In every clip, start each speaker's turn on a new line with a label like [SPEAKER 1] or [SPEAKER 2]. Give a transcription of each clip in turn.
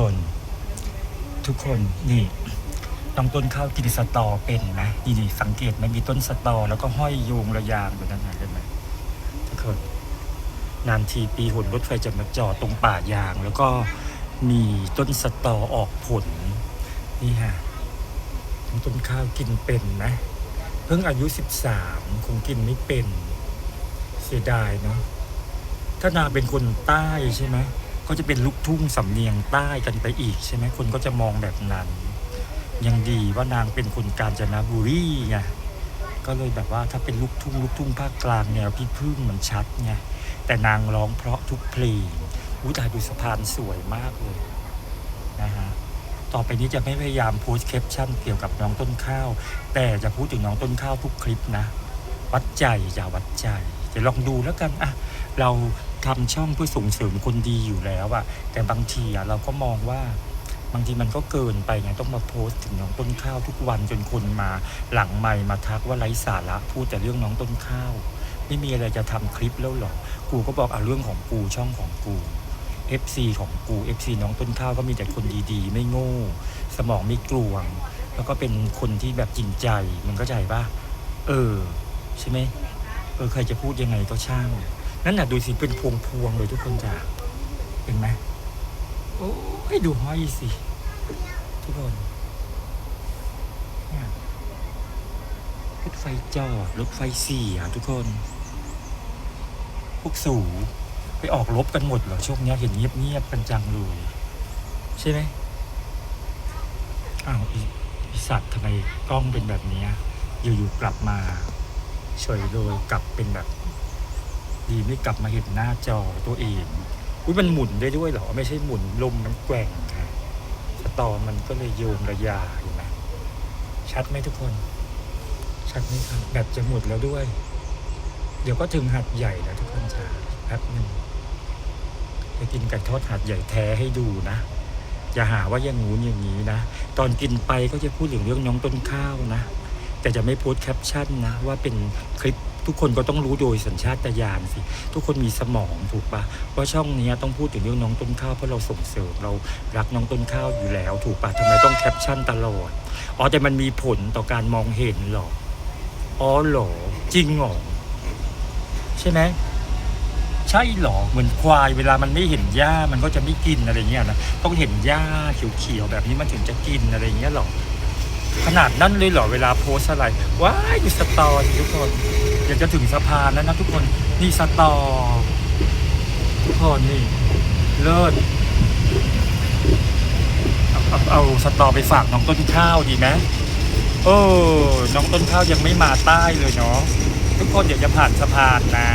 [SPEAKER 1] คน ทุกคนนี่น้องต้นข้าวกินสตอเป็นไหมนี่นี่สังเกตไหมมีต้นสตอ แล้วก็ห้อยโยงระยางอยู่นั่นนะเห็นไหมทุกคนนานทีปีหุ่นรถไฟจะมาจอดตรงป่ายาง แล้วก็มีต้นสตอออกผลนี่ฮะน้องต้นข้าวกินเป็นไหมเพิ่งอายุสิบสามคงกินไม่เป็น เสียดายเนาะถ้านาเป็นคนใต้ใช่ไหม ก็จะเป็นลูกทุ่งสำเนียงใต้กันไปอีกใช่ไหมคนก็จะมองแบบนั้น ยังดีว่านางเป็นคนกาญจนบุรีไงก็เลยแบบว่าถ้าเป็นลูกทุ่งลูกทุ่งภาคกลางแนวพี่พึ่งมันชัดไงแต่นางร้องเพราะทุกเพลงอุ้ยตายดูสะพานสวยมากเลยนะฮะต่อไปนี้จะไม่พยายามโพสต์แคปชั่นเกี่ยวกับน้องต้นข้าว แต่จะพูดถึงน้องต้นข้าวทุกคลิปนะ วัดใจอย่าวัดใจเดี๋ยวลองดูแล้วกันอะเรา ทำช่องเพื่อส่งเสริมคนดีอยู่แล้วอะแต่บางทีอะเราก็มองว่าบางทีมันก็เกินไปไงต้องมาโพสต์ถึงน้องต้นข้าวทุกวันจนคนมาหลังไม่มาทักว่าไร้สาระพูดแต่เรื่องน้องต้นข้าว ไม่มีอะไรจะทำคลิปแล้วหรอกูก็บอกเอาเรื่องของกูช่องของกู FC ของกู FC น้องต้นข้าวก็มีแต่คนดีๆ ไม่โง่ สมองไม่กลวง แล้วก็เป็นคนที่แบบจริงใจมันก็ใจปะเออ ใช่ไหมเออใครจะพูดยังไงก็ช่าง นั่นน่ะดูสิเป็นพวงพวงๆเลยทุกคนจ้ะเห็นไหมโอ้ยดูห้อยสิทุกคนเนี่ยรถไฟจอดรถไฟเสียทุกคน พวกสูไปออกรบกันหมดเหรอช่วงเนี้ยเห็นเงียบๆกันจังเลยใช่ไหมอ้าวอีสัตว์ทำไมกล้องเป็นแบบนี้อยู่ๆกลับมาเฉยเลยกลับเป็นแบบ ดีไม่กลับมาเห็นหน้าจอตัวเองอุ้ยมันหมุนได้ด้วยเหรอ ไม่ใช่หมุนลมมันแกว่งค่ะสตอมันก็เลยโยงระยาเห็นไหมชัดไหมทุกคน ชัดไหมครับแบตจะหมดแล้วด้วย เดี๋ยวก็ถึงหัดใหญ่แล้วทุกคนจ้าแป๊บหนึ่งจะกินไก่ทอดหัดใหญ่แท้ให้ดูนะอย่าหาว่าอย่างงูอย่างนี้นะ ตอนกินไปก็จะพูดถึงเรื่องน้องต้นข้าวนะ แต่จะไม่โพสแคปชั่นนะ ว่าเป็นคลิป ทุกคนก็ต้องรู้โดยสัญชาตญาณสิ ทุกคนมีสมองถูกปะว่าช่องนี้ต้องพูดถึงเรื่องน้องต้นข้าวเพราะเราส่งเสริมเรารักน้องต้นข้าวอยู่แล้ว ถูกปะทำไมต้องแคปชั่นตลอดอ๋อแต่มันมีผลต่อการมองเห็นหรออ๋อหรอจริงหรอใช่ไหมใช่หรอเหมือนควายเวลามันไม่เห็นหญ้ามันก็จะไม่กินอะไรเงี้ยนะต้องเห็นหญ้าเขียวๆแบบนี้มันถึงจะกินอะไรเงี้ยหรอ ขนาดนั้นเลยเหรอเวลาโพสอะไร ว้ายดูสตอนี่ทุกคน อยากจะถึงสะพานแล้วนะทุกคน นี่สตอ ทุกคนนี่ เลิศเอาเอาเอาสตอไปฝากน้องต้นข้าวดีไหมโอ้น้องต้นข้าวยังไม่มาใต้เลยเนาะ ทุกคนเดี๋ยวจะผ่านสะพานนะ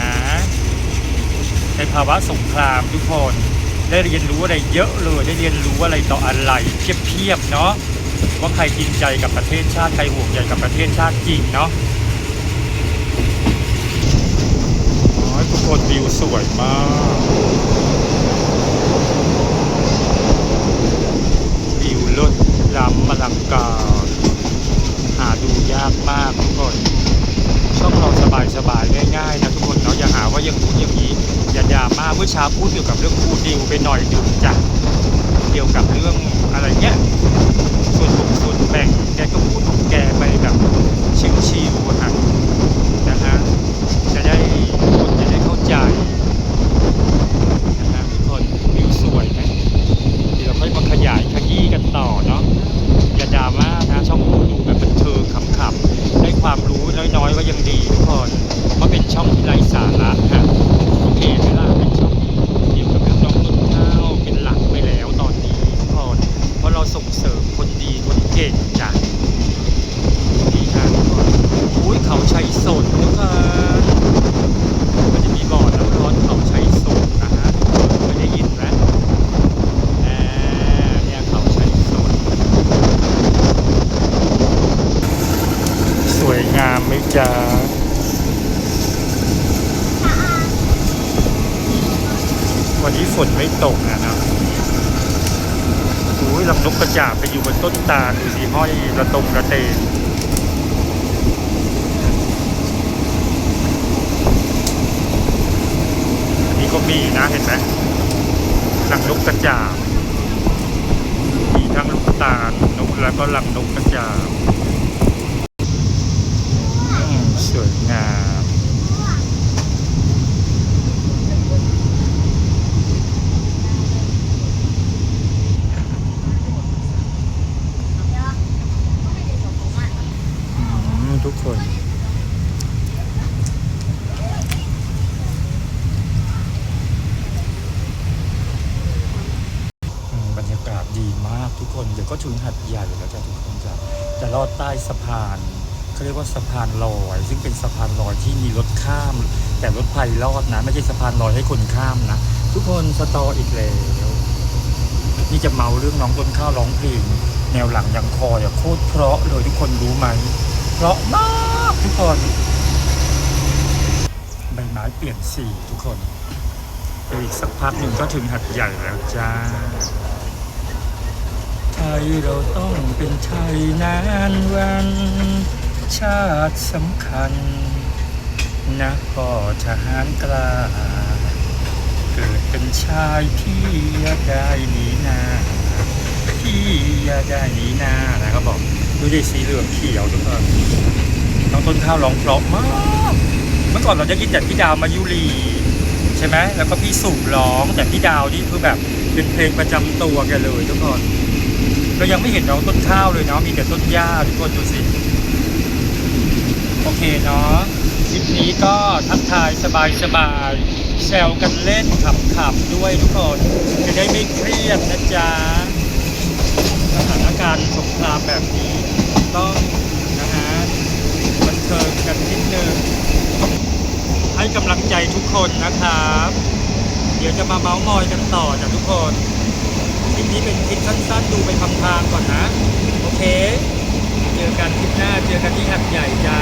[SPEAKER 1] ในภาวะสงครามทุกคน ได้เรียนรู้อะไรเยอะเลย ได้เรียนรู้อะไรต่ออะไรเพียบๆเนาะ ว่าใครจริงใจกับประเทศชาติใครห่วงใยกับประเทศชาติจริงเนาะโอ้ยทุกคนวิวสวยมากวิวลิศล้ำอลังกาหาดูยากมากทุกคนช่องเราสบายสบายๆง่ายๆนะทุกคนเนาะอย่าหาว่าย่างนู้นอย่างนี้อย่าดราม่าเมื่อเช้าพูดเกี่ยวกับเรื่องคูดิวไปหน่อยหนึ่งจ้ะ เกี่ยวกับเรื่องอะไรเงี้ยส่วนบุคส่วนแบ่งแกก็พูดของแกไปแบบชิวๆอะฮะนะฮะจะได้คนจะได้เข้าใจนะฮะทุกคนวิวสวยไหมเดี๋ยวเราค่อยมาขยายขยี้กันต่อเนาะอย่าดราม่านะช่องดูดูแบบบันเทิงขำๆได้ความรู้น้อยๆก็ยังดีทุกคนเพราะเป็นช่องที่ไร้สาระฮะโอเคไหมล่ะเป็นช่องเกี่ยวกับเรื่องน้องต้นข้าวเป็นหลักไปแล้วตอนนี้ทุกคน เพราะเรา ส่งเสริมคนดีคนเก่งจ้ะนี่ค่ะอุ้ยเขาชัยสนทุกคนมันจะมีบ่อน้ำร้อนเขาชัยสนนะฮะทุกคนเคยได้ยินไหมอ่าเนี่ยเขาชัยสนสวยงามไหมจ๊ะวันนี้ฝนไม่ตกนะเนาะ อุ้ยลำนกกระจาบไปอยู่บนต้นตาลดูสิห้อยระตงระเตงนนี้ก็มีนะเห็นไหมหลังนกกระจาบแล้วก็ลังนกกระจาบสวยงาม อืมทุกคน อืมบรรยากาศดีมากทุ ก็ถึงหัดใหญ่แล้วจ้ะทุกคนจะจะลอดใต้สะพานเขาเรียกว่าสะพานลอย ซึ่งเป็นสะพานลอยที่มีรถข้าม แต่รถไฟลอดนะ ไม่ใช่สะพานลอยให้คนข้ามนะ ทุกคนสตออีกแล้วนี่จะเมาเรื่องน้องต้นข้าวร้องเพลงแนวหลังยังคออยอะโคตรเพราะเลยทุกคนรู้ไหมเพราะมากทุกคนใบไม้เปลี่ยนสีทุกคนอีกสักพักหนึ่งก็ถึงหัดใหญ่แล้วจ้า ไทยเราต้องเป็นไทยนานวัน ชาติสำคัญ นะพ่อทหารกล้า เกิดเป็นชายพี่อย่าได้หนีหน้าพี่อย่าได้หนีหน้านะเขาบบอกดูดิสีเหลืองเขียวทุกคนน้องต้นข้าวร้องเพราะมากเมื่อก่อนเราจะกินแต่พี่ดาวมายุรีใช่ไหมแล้วก็พี่สุร้องแต่พี่ดาวนี่คือแบบเป็นเพลงประจำตัวแกเลยทุกคน เรายังไม่เห็นน้องต้นข้าวเลยเนาะมีแต่ต้นหญ้าทุกคนดูสิโอเคเนาะคลิปนี้ก็ทักทายสบายๆแซวกันเล่นขำๆด้วยทุกคนจะได้ไม่เครียดนะจ๊ะสถานการณ์สงครามแบบนี้ต้องนะฮะบันเทิงกันนิดนึงให้กำลังใจทุกคนนะครับ เดี๋ยวจะมาเมาส์มอยกันต่อจากทุกคน คลิปนี้เป็นคลิปสั้นๆ ดูไปคำทางก่อนนะ โอเค เจอกันคลิปหน้า เจอกันที่หัดใหญ่จ้า